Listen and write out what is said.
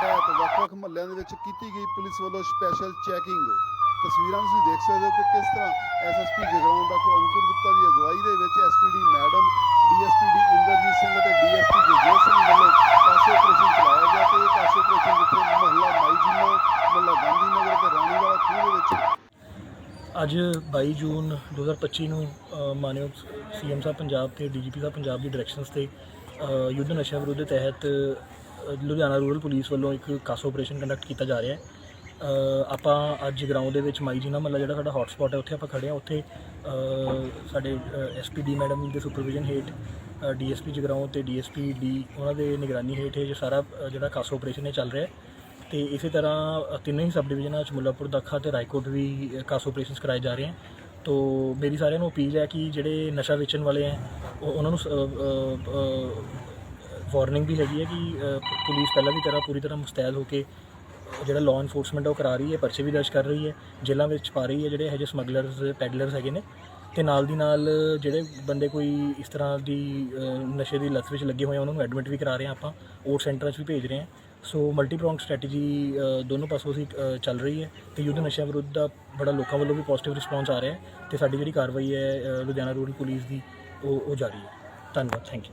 ਤਹਿਤ ਵੱਖ ਵੱਖ ਮਹੱਲਿਆਂ ਦੇ ਵਿੱਚ ਕੀਤੀ ਗਈ ਪੁਲਿਸ ਵੱਲੋਂ ਸਪੈਸ਼ਲ ਚੈਕਿੰਗ ਤਸਵੀਰਾਂ ਤੁਸੀਂ ਦੇਖ ਸਕਦੇ ਹੋ ਕਿ ਕਿਸ ਤਰ੍ਹਾਂ ਐਸਐਸਪੀ ਜਗਰਾਉਂ ਡਾਕਟਰ ਅੰਕੁਰ ਗੁਪਤਾ ਦੀ ਅਗਵਾਈ ਦੇ ਵਿੱਚ SPD madam DSPD Inderjit Singh ਅਤੇ ਡੀਐਸਪੀ ਜਗਜੋਤ ਸਿੰਘ ਵੱਲੋਂ ਕਾਸੇ ਆਪਰੇਸ਼ਨ ਚਲਾਇਆ ਗਿਆ ਤੇ ਇਹ ਕਾਸੇ ਆਪਰੇਸ਼ਨ ਜਿੱਥੇ ਮੁਹੱਲਾ ਮਾਈਜੀਮਾ ਮੁਹੱਲਾ ਗਾਂਧੀ ਨਗਰ ਤੇ ਰਾਣੀਵਾਲਾ ਖੂਹ ਦੇ ਵਿੱਚ। ਅੱਜ 22 ਜੂਨ 2025 ਨੂੰ ਅ, ਮਾਨਯੋਗ ਸੀਐਮ ਸਾਹਿਬ ਪੰਜਾਬ ਤੇ ਡੀਜੀਪੀ ਸਾਹਿਬ ਪੰਜਾਬ ਦੀ ਡਾਇਰੈਕਸ਼ਨਸ ਤੇ ਯੁੱਧ ਨਸ਼ਾ ਵਿਰੋਧ ਦੇ ਤਹਿਤ ਲੁਧਿਆਣਾ ਰੂਰਲ ਪੁਲਿਸ ਵੱਲੋਂ ਇੱਕ ਕਾਸੋ ਆਪਰੇਸ਼ਨ ਕੰਡਕਟ ਕੀਤਾ ਜਾ ਰਿਹਾ ਹੈ। ਆਪਾਂ ਅੱਜ ਗਰਾਊਂਡ ਦੇ ਵਿੱਚ ਮਾਈ ਜੀ ਮਾਈਜੀਨਾ ਮੱਲਾ ਜਿਹੜਾ ਸਾਡਾ ਹੌਟਸਪੌਟ ਹੈ ਉੱਥੇ ਆਪਾਂ ਖੜੇ ਹਾਂ। ਉੱਥੇ ਅ, ਸਾਡੇ ਐਸਪੀਡੀ ਮੈਡਮ ਦੇ ਸੁਪਰਵਿਜ਼ਨ ਹੇਠ ਡੀਐਸਪੀ ਜਗਰਾਉਂ ਤੇ ਡੀਐਸਪੀ ਡੀ ਉਹਨਾਂ ਦੇ ਨਿਗਰਾਨੀ ਹੇਠ ਇਹ ਸਾਰਾ ਜਿਹੜਾ ਕਾਸੋ ਆਪਰੇਸ਼ਨ ਹੈ ਚੱਲ ਰਿਹਾ ਹੈ। ਤੇ ਇਸੇ ਤਰ੍ਹਾਂ ਅ, ਤਿੰਨੇ ਹੀ ਸਬ ਡਿਵੀਜ਼ਨਾਂ ਚ ਮੁੱਲਾਪੁਰ ਦਾਖਾ ਤੇ ਰਾਏਕੋਟ ਵੀ ਕਾਸੋ ਕਾਸ ਆਪਰੇਸ਼ਨਸ ਕਰਾਏ ਜਾ ਰਹੇ ਹਨ ਤੋ ਮੇਰੀ ਸਾਰਿਆਂ ਨੂੰ ਅਪੀਲ ਹੈ ਕਿ ਜਿਹੜੇ ਨਸ਼ਾ ਵੇਚਣ ਵਾਲੇ ਹੈ ਉਹ ਉਹਨਾਂ ਨੂੰ ਵਾਰਨਿੰਗ ਵੀ ਹੈਗੀ ਹੈ ਕਿ ਪੁਲਿਸ ਪਹਿਲਾਂ ਦੀ ਤਰ੍ਹਾਂ ਪੂਰੀ ਤਰ੍ਹਾਂ ਮੁਸਤੈਦ ਹੋ ਕੇ, ਜਿਹੜਾ ਲਾਅ ਇਨਫੋਰਸਮੈਂਟ ਉਹ ਕਰਾ ਰਹੀ ਹੈ, ਪਰਚੇ ਵੀ ਦਰਜ ਕਰ ਰਹੀ ਹੈ, ਜੇਲ੍ਹਾਂ ਵਿੱਚ ਪਾ ਰਹੀ ਹੈ ਜਿਹੜੇ ਇਹੋ ਜਿਹੇ ਸਮਗਲਰਸ, ਪੈਡਲਰਸ ਹੈਗੇ ਨੇ ਤੇ ਨਾਲ ਦੀ ਨਾਲ ਜਿਹੜੇ ਬੰਦੇ ਕੋਈ ਇਸ ਤਰ੍ਹਾਂ ਦੀ ਨਸ਼ੇ ਦੀ ਲੱਤ ਵਿੱਚ ਲੱਗੇ ਹੋਏ ਆ, ਉਹਨਾਂ ਨੂੰ ਐਡਮਿਟ ਵੀ ਕਰਾ ਰਹੇ ਹਾਂ ਆਪਾਂ ਓਟ ਸੈਂਟਰਾਂ 'ਚ ਵੀ ਭੇਜ ਰਹੇ ਹਾਂ ਸੋ ਮਲਟੀ ਪ੍ਰੋਂਗ ਸਟ੍ਰੈਟਜੀ ਦੋਨੋਂ ਪਾਸੋਂ ਅਸੀਂ ਚੱਲ ਰਹੀ ਹੈ ਤੇ ਯੁੱਧ ਨਸ਼ਿਆਂ ਵਿਰੁੱਧ ਦਾ ਬੜਾ ਲੋਕਾਂ ਵੱਲੋਂ ਵੀ ਪੋਜ਼ਿਟਿਵ ਰਿਸਪੌਂਸ ਆ ਰਿਹਾ ਹੈ ਤੇ ਸਾਡੀ ਜਿਹੜੀ ਕਾਰਵਾਈ ਹੈ ਲੁਧਿਆਣਾ ਰੂਰਲ ਪੁਲਿਸ ਦੀ, ਉਹ ਉਹ ਜਾਰੀ ਹੈ। ਧੰਨਵਾਦ ਥੈਂਕ ਯੂ